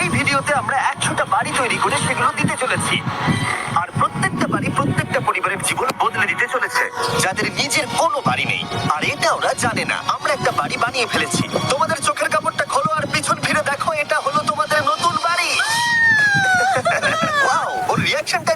এই ভিডিওতে আমরা একশোটা বাড়ি তৈরি করে সেগুলো দিতে চলেছি। আর প্রত্যেকটা বাড়ি প্রত্যেকটা পরিবারের জীবন বদলে দিতে চলেছে যাদের নিজের কোনো বাড়ি নেই। আর এটা ওরা জানে না। আমরা একটা বাড়ি বানিয়ে ফেলেছি। তোমাদের চোখের কাপড়টা খোলো আর পিছন ফিরে দেখো এটা হলো তোমাদের নতুন বাড়ি। ওয়াও ওর রিয়াকশনটা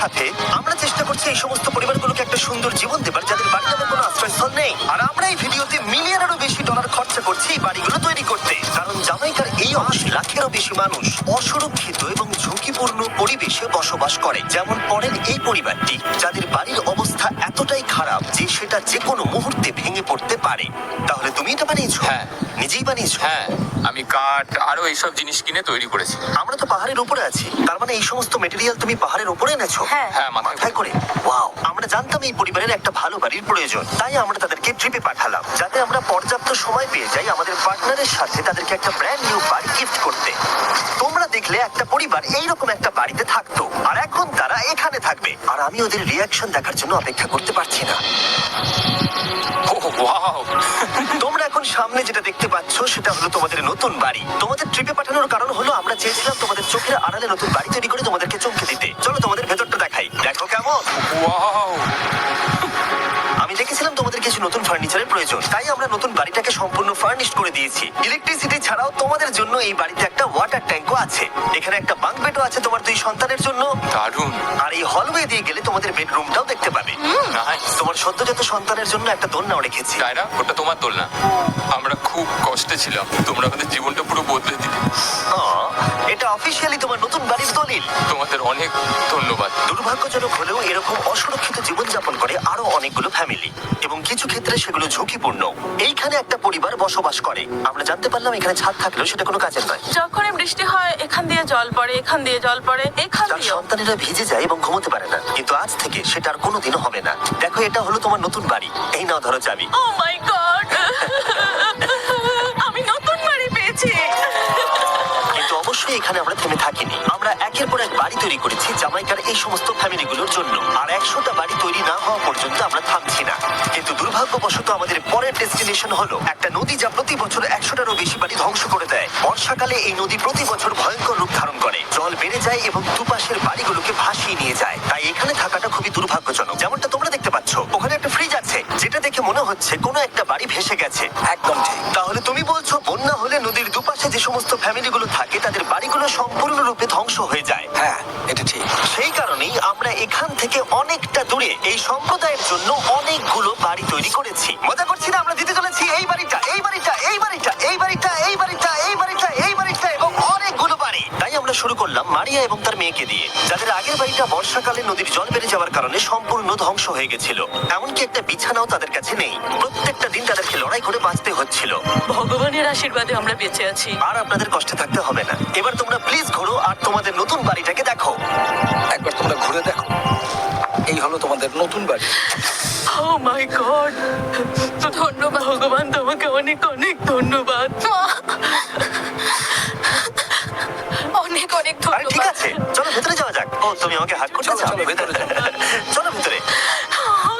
সাথে আমরা চেষ্টা করছি এই সমস্ত পরিবারগুলোকে একটা সুন্দর জীবন দেবার, যাদের বাড়ি নামে কোনো আশ্রয়স্থল নেই। আর আমরা এই ভিডিওতে মিলিয়নেরও বেশি ডলার খরচা করছি এই বাড়িগুলো তৈরি করতে। কারণ জামাইকার এই অংশ লাখেরও বেশি মানুষ অসুরক্ষিত এবং ঝুঁকিপূর্ণ পরিবেশে বসবাস করে। যেমন পরের এই পরিবারটি, যাদের বাড়ির অবস্থা এতটাই খারাপ যে সেটা যে কোনো মুহূর্তে ভেঙে পড়তে পারে। তাহলে তুমি এটা বানিয়েছো? হ্যাঁ। নিজেই বানিয়েছো? হ্যাঁ আমি কাঠ আরও এইসব জিনিস কিনে তৈরি করেছি। আমরা তো পাহাড়ের উপরে আছি। তার মানে এই সমস্ত মেটেরিয়াল তুমি পাহাড়ের উপরে এনেছো? হ্যাঁ। হ্যাঁ, মাথায় মাথায় করে? ওয়াও আমরা জানতাম এই পরিবারের একটা ভালো বাড়ির প্রয়োজন। তাই আমরা তাদেরকে ট্রিপে পাঠালাম যাতে আমরা পর্যাপ্ত সময় পেয়ে যাই আমাদের পার্টনারের সাথে তাদেরকে একটা ব্র্যান্ড নিউ বাড়ি গিফট করতে। তোমরা দেখলে একটা পরিবার এইরকম একটা বাড়িতে থাকতো আর এখন তারা এখানে থাকবে। আর আমি ওদের রিয়াকশন দেখার জন্য অপেক্ষা করতে পারছি না। Oh wow! তোমরা এখন সামনে যেটা দেখতে পাচ্ছ, সেটা হলো তোমাদের নতুন বাড়ি। তোমাদের ট্রিপে পাঠানোর কারণ হলো আমরা চেয়েছিলাম তোমাদের চোখের আড়ালে নতুন বাড়ি তৈরি করে তোমাদেরকে চমকে দিতে। চলো তোমাদের ভেতরটা দেখাই। দেখো কেমন। ওয়াও নতুন ফার্নিচারের প্রয়োজন। তাই আমরা নতুন বাড়িটাকে সম্পূর্ণ ফার্নিশ করে দিয়েছি। ইলেকট্রিসিটি ছাড়াও তোমাদের জন্য এই বাড়িতে একটা ওয়াটার ট্যাঙ্কও আছে। এখানে একটা বাঙ্ক বেডও আছে তোমার দুই সন্তানের জন্য। দারুণ। আর এই হলওয়ে দিয়ে গেলে তোমাদের বেডরুমটাও দেখতে পাবে। তোমার সদ্যজাত সন্তানের জন্য একটা দোলনাও রেখেছি। টায়রা ওটা তোমার দোল না আমরা খুব কষ্টে ছিলাম। তোমরা আমাদের জীবনটা পুরো বদলে দিলে। আহ, এটা অফিসিয়ালি তোমার নতুন বাড়ির দলিল। তোমাদের অনেক ধন্যবাদ। দুর্ভাগ্যজনক হলেও এরকম অসুরক্ষিত জীবনযাপন করে আরও অনেকগুলো ফ্যামিলি এবং কিছু ক্ষেত্রে সেগুলো ঝুঁকিপূর্ণ। এইখানে একটা পরিবার বসবাস করে। আমরা জানতে পারলাম এখানে ছাদ থাকলেও সেটা কোনো কাজের নয়। যখন বৃষ্টি হয় এখান দিয়ে জল পড়ে এখান দিয়ে জল পড়ে এখান তার সন্তানেরা ভিজে যায় এবং ঘুমোতে পারে না। কিন্তু আজ থেকে সেটা আর কোনোদিনও হবে না। দেখো এটা হলো তোমার নতুন বাড়ি। এই নাও ধরো চাবি। ও মাই গড বাড়ি তৈরি করেছি জামাইকার এই সমস্ত ফ্যামিলিগুলোর জন্য। আর একশোটা বাড়ি তৈরি না হওয়া পর্যন্ত আমরা থামছি না। কিন্তু দুর্ভাগ্যবশত আমাদের পরের ডেস্টিনেশন হলো একটা নদী যা প্রতি বছর একশোটারও বেশি বাড়ি ধ্বংস করে দেয়। বর্ষাকালে এই নদী প্রতি বছর ভয়ঙ্কর রূপ ধারণ করে। জল বেড়ে যায় এবং দুপাশের বাড়িগুলোকে ভাসিয়ে নিয়ে যায়। তাই এখানে থাকাটা খুবই দুর্ভাগ্যজনক। যেমনটা তোমরা দেখতে পাচ্ছ ওখানে একটা ফ্রিজ আছে যেটা দেখে মনে হচ্ছে কোনো একটা বাড়ি ভেসে গেছে। একদম ঠিক। তাহলে তুমি বলছো যে সমস্ত ফ্যামিলিগুলো থাকে তাদের বাড়িগুলো সম্পূর্ণরূপে ধ্বংস হয়ে যায়। হ্যাঁ এটা ঠিক। সেই কারণেই আমরা এখান থেকে অনেকটা দূরে এই সম্প্রদায়ের জন্য অনেকগুলো বাড়ি তৈরি করেছি। মজা করছি না আমরা? শুরু করলাম মারিয়া এবং তার মেয়েকে দিয়ে। যাদের আগের বাড়িটা বর্ষাকালে নদীর জল বেড়ে যাওয়ার কারণে সম্পূর্ণ ধ্বংস হয়ে গেছিল। এমনকি একটা বিছানাও তাদের কাছে নেই। প্রত্যেকটা দিন তাদেরকে লড়াই করে বাঁচতে হচ্ছিল। ভগবানের আশীর্বাদে আমরা বেঁচে আছি। আর আপনাদের কষ্টে থাকতে হবে না। এবার তোমরা প্লিজ ঘোরো আর তোমাদের নতুন বাড়িটাকে দেখো। একবার তোমরা ঘুরে দেখো। এই হলো তোমাদের নতুন বাড়ি। ও মাই গড ধন্যবাদ ভগবান। আরে ঠিক আছে চলো ভেতরে যাওয়া যাক। ও তুমি আমাকে হাত করতে চাও? চলো, ভেতরে চলো ভেতরে।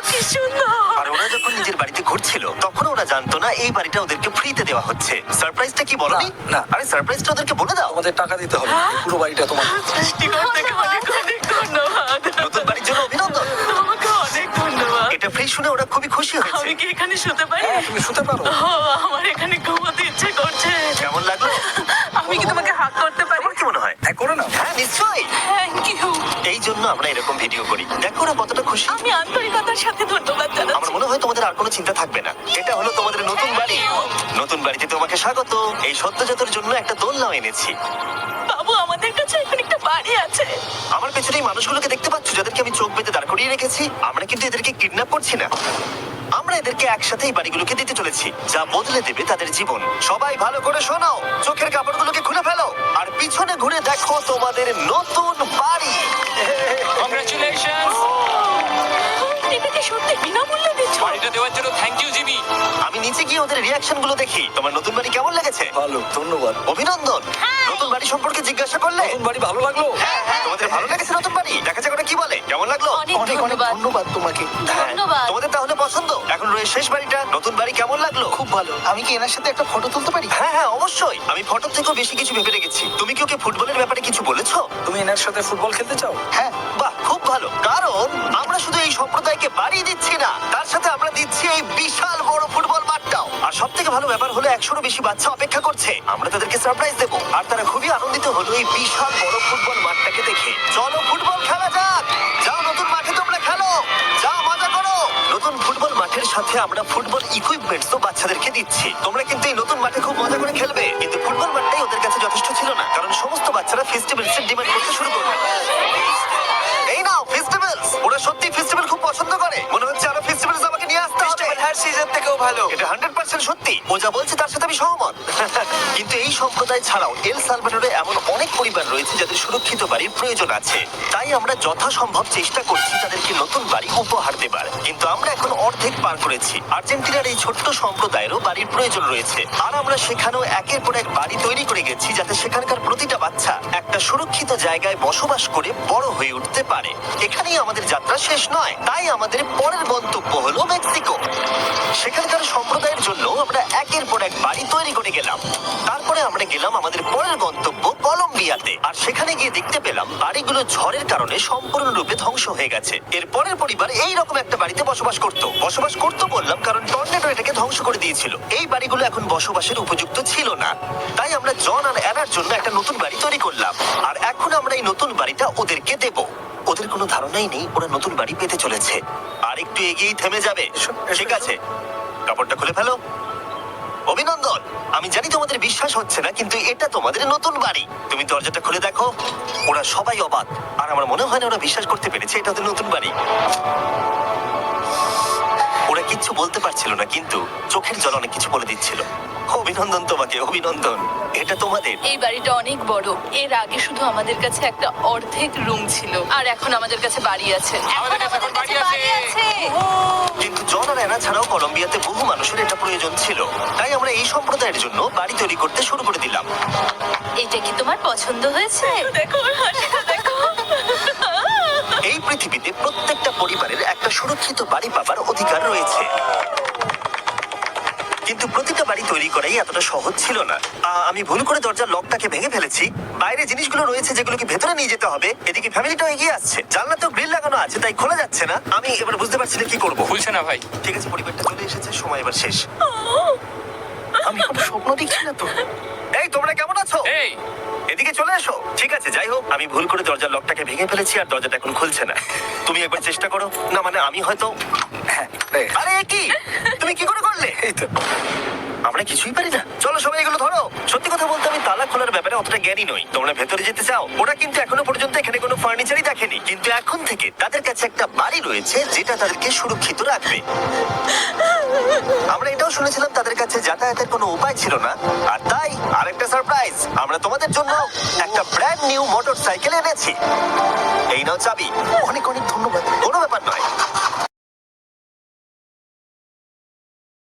কি সুন্দর। আর ওরা যখন নিজের বাড়িতে ঘুরছিল তখন ওরা জানতো না এই বাড়িটা ওদেরকে ফ্রিতে দেওয়া হচ্ছে। সারপ্রাইজটা কি বলনি না। আরে সারপ্রাইজটা ওদেরকে বলে দাও। তোমাদের টাকা দিতে হবে পুরো বাড়িটা তোমার সৃষ্টিকর্তাকে অনেক অনেক ধন্যবাদ। নতুন বাড়ির জন্য অভিনন্দন। তোমাকে অনেক ধন্যবাদ। এটা ফ্রি শুনে ওরা খুবই খুশি হয়েছে। আমি কি এখানে শুতে পারি? হ্যাঁ তুমি শুতে পারো। এরকম ভিডিও করি। দেখো ওরা কতটা খুশি। আমি আন্তরিকতার সাথে ধন্যবাদ আমার মনে হয় তোমাদের আর কোনো চিন্তা থাকবে না। এটা হলো তোমাদের নতুন বাড়ি। নতুন বাড়িতে তোমাকে স্বাগত। এই সদ্যজাতর জন্য একটা দোলনাও এনেছি। আমাদের কাছে এখন একটা বাড়ি আছে আমার পেছনে এই মানুষগুলোকে দেখতে পাচ্ছ যাদেরকে আমি চোখ বেঁধে দাঁড় করিয়ে রেখেছি আমরা কিন্তু এদেরকে কিডন্যাপ করছি না আমরা এদেরকে একসাথে এই বাড়িগুলোকে দিতে চলেছি যা বদলে দেবে তাদের জীবন সবাই ভালো করে শোনাও চোখের কাপড়গুলোকে খুলে ফেলো আর পিছনে ঘুরে দেখো তোমাদের নতুন বাড়ি কংগ্রাচুলেশনস এটা কি সত্যি বিনামূল্যে দিচ্ছ বাড়িটা দেওয়ার জন্য থ্যাংক ইউ জিমি আমি নিচে গিয়ে ওদের রিয়াকশনগুলো দেখি। তোমার নতুন বাড়ি কেমন লেগেছে? ভালো ধন্যবাদ। অভিনন্দন। নতুন বাড়ি সম্পর্কে জিজ্ঞাসা করলে? নতুন বাড়ি ভালো লাগল? তোমাদের ভালো লেগেছে নতুন বাড়ি? দেখা যাক ওরা কি বলে। কেমন লাগল? অনেক ধন্যবাদ। ধন্যবাদ তোমাকে। হ্যাঁ, ধন্যবাদ। তোমাদের তাহলে পছন্দ? এখন রয়েছে শেষ বাড়িটা। নতুন বাড়ি কেমন লাগল? খুব ভালো। আমি কি এনার সাথে একটা ফটো তুলতে পারি? হ্যাঁ হ্যাঁ অবশ্যই। আমি ফটো থেকেও বেশি কিছু ভেবে রেখেছি। তুমি কি ওকে ফুটবলের ব্যাপারে কিছু বলেছ? তুমি এনার সাথে ফুটবল খেলতে চাও? হ্যাঁ বাহ ভালো, কারণ আমরা শুধু এই সম্প্রদায়কে বাড়ি দিচ্ছি না, তার সাথে আমরা দিচ্ছি এই বিশাল বড় ফুটবল মাঠটাও। আর সব থেকে ভালো ব্যাপার হলো একশোরও বেশি বাচ্চা অপেক্ষা করছে। আমরা তাদেরকে সারপ্রাইজ দেবো। আর তারা খুবই আনন্দিত হলো এই বিশাল বড় ফুটবল মাঠটাকে দেখে। চলো ফুটবল খেলা যাক! যাও নতুন মাঠে তোমরা খেলো! যাও, মজা করো! নতুন ফুটবল মাঠের সাথে আমরা ফুটবল ইকুইপমেন্টস তো বাচ্চাদেরকে দিচ্ছি। তোমরা কিন্তু এই নতুন মাঠে খুব মজা করে খেলবে। কিন্তু ফুটবল মাঠটাই ওদের কাছে যথেষ্ট ছিল না। কারণ সমস্ত বাচ্চারা ফেস্টিভ্যালস এর ডিমান্ড করতে শুরু করবে। সত্যি ফেস্টিভ্যাল খুব পছন্দ করে। মনে হচ্ছে আরও ফেস্টিভ্যালস আমাকে নিয়ে আসতে হবে। হ্যার সিজন থেকেও ভালো। এটা হান্ড্রেড পার্সেন্ট সত্যি। ও যা বলছে তার সাথে আমি সহমত। কিন্তু এই সম্প্রদায় ছাড়াও এল সালভাডোরে এমন অনেক পরিবার রয়েছে যাদের সুরক্ষিত বাড়ির প্রয়োজন আছে। তাই আমরা যথাসম্ভব চেষ্টা করছি তাদেরকে নতুন বাড়ি উপহার দেবার। কিন্তু আমরা এখন অর্ধেক পার করেছি। আর্জেন্টিনার এই ছোট্ট সম্প্রদায়েরও বাড়ির প্রয়োজন রয়েছে। আর আমরা সেখানেও একের পর এক বাড়ি তৈরি করে গেছি যাতে সেখানকার প্রতিটা বাচ্চা একটা সুরক্ষিত জায়গায় বসবাস করে বড় হয়ে উঠতে পারে। এখানেই আমাদের যাত্রা শেষ নয়, তাই আমাদের পরের গন্তব্য হলো মেক্সিকো। সেখানকার সম্প্রদায়ের জন্য আমরা একের পর এক বাড়ি তৈরি করে গেলাম। তারপরে আমরা গেলাম আমাদের পরের গন্তব্য কলম্বিয়াতে আর সেখানে গিয়ে দেখতে পেলাম বাড়িগুলো ঝড়ের কারণে সম্পূর্ণরূপে ধ্বংস হয়ে গেছে। এর পরের পরিবার এই রকম একটা বাড়িতে বসবাস করত। বসবাস করতে বললাম কারণ টর্নেডো এটাকে ধ্বংস করে দিয়েছিল। এই বাড়িগুলো এখন বসবাসের উপযুক্ত ছিল না। তাই আমরা জন আর অ্যানার জন্য একটা নতুন বাড়ি তৈরি করলাম। আর এখন আমরা এই নতুন বাড়িটা ওদেরকে দেব। ওদের কোনো ধারণাই নেই ওরা নতুন বাড়ি পেতে চলেছে। আর একটু এগিয়েই থেমে যাবে। ঠিক আছে। কাপড়টা খুলে ফেলো। অভিনন্দন। আমি জানি তোমাদের বিশ্বাস হচ্ছে না, কিন্তু এটা তোমাদের নতুন বাড়ি। তুমি দরজাটা খুলে দেখো, ওরা সবাই অবাক। আর আমার মনে হয় না ওরা বিশ্বাস করতে পেরেছে, এটা ওদের নতুন বাড়ি। ওরা কিচ্ছু বলতে পারছিল না, কিন্তু চোখের জল অনেক কিছু বলে দিচ্ছিল। অভিনন্দন তোমাকে অভিনন্দন। এটা তোমাদের। এই বাড়িটা অনেক বড়। এর আগে শুধু আমাদের কাছে একটা অর্ধেক রুম ছিল। আর এখন আমাদের কাছে বাড়ি আছে। আমাদের কাছে বাড়ি আছে। কিন্তু জন আর অ্যানা ছাড়াও কলম্বিয়াতে বহু মানুষের এটা প্রয়োজন ছিল। তাই আমরা এই সম্প্রদায়ের জন্য বাড়ি তৈরি করতে শুরু করে দিলাম। এটা কি তোমার পছন্দ হয়েছে? দেখো হাসিটা দেখো। এই পৃথিবীতে প্রত্যেকটা পরিবারের একটা সুরক্ষিত বাড়ি পাবার অধিকার রয়েছে। কিন্তু প্রতিটা বাড়ি তৈরি করাই এতটা সহজ ছিল না। আ, আমি ভুল করে দরজার লকটাকে ভেঙে ফেলেছি। বাইরে জিনিসগুলো রয়েছে যেগুলোকে ভেতরে নিয়ে যেতে হবে? এদিকে ফ্যামিলিটাও এগিয়ে আসছে। জানলা তো গ্রিল লাগানো আছে তাই খোলা যাচ্ছে না। আমি এবার বুঝতে পারছি না কি করব। খুলছে না ভাই। ঠিক আছে পরিবারটা চলে এসেছে সময় এবার শেষ। আমি কোনো স্বপ্ন দেখছি না তো। এই তোমরা কেমন আছো? এই। এদিকে চলে এসো। ঠিক আছে যাই হোক আমি ভুল করে দরজার লকটাকে ভেঙে ফেলেছি আর দরজাটা এখন খুলছে না। তুমি একবার চেষ্টা করো। না মানে আমি হয়তো হ্যাঁ। আরে এ কি? তুমি কি করে এই আমরা কিছুই পারি না। চলো সবাই এগুলো ধরো। সত্যি কথা বলতে আমি তালা খোলার ব্যাপারে অতটা জ্ঞানী নই। তোমরা ভেতরে যেতে চাও। ওরা কিন্তু এখনও পর্যন্ত এখানে কোনো ফার্নিচারই দেখেনি। কিন্তু এখন থেকে তাদের কাছে একটা বাড়ি রয়েছে যেটা তাদেরকে সুরক্ষিত রাখবে। আমরা এটাও শুনেছিলাম তাদের কাছে যাতায়াতের কোনো উপায় ছিল না। আর তাই আরেকটা সারপ্রাইজ আমরা তোমাদের জন্য একটা ব্র্যান্ড নিউ মোটর সাইকেল এনেছি। এই নাও চাবি। অনেক অনেক ধন্যবাদ। কোনো ব্যাপার নয়।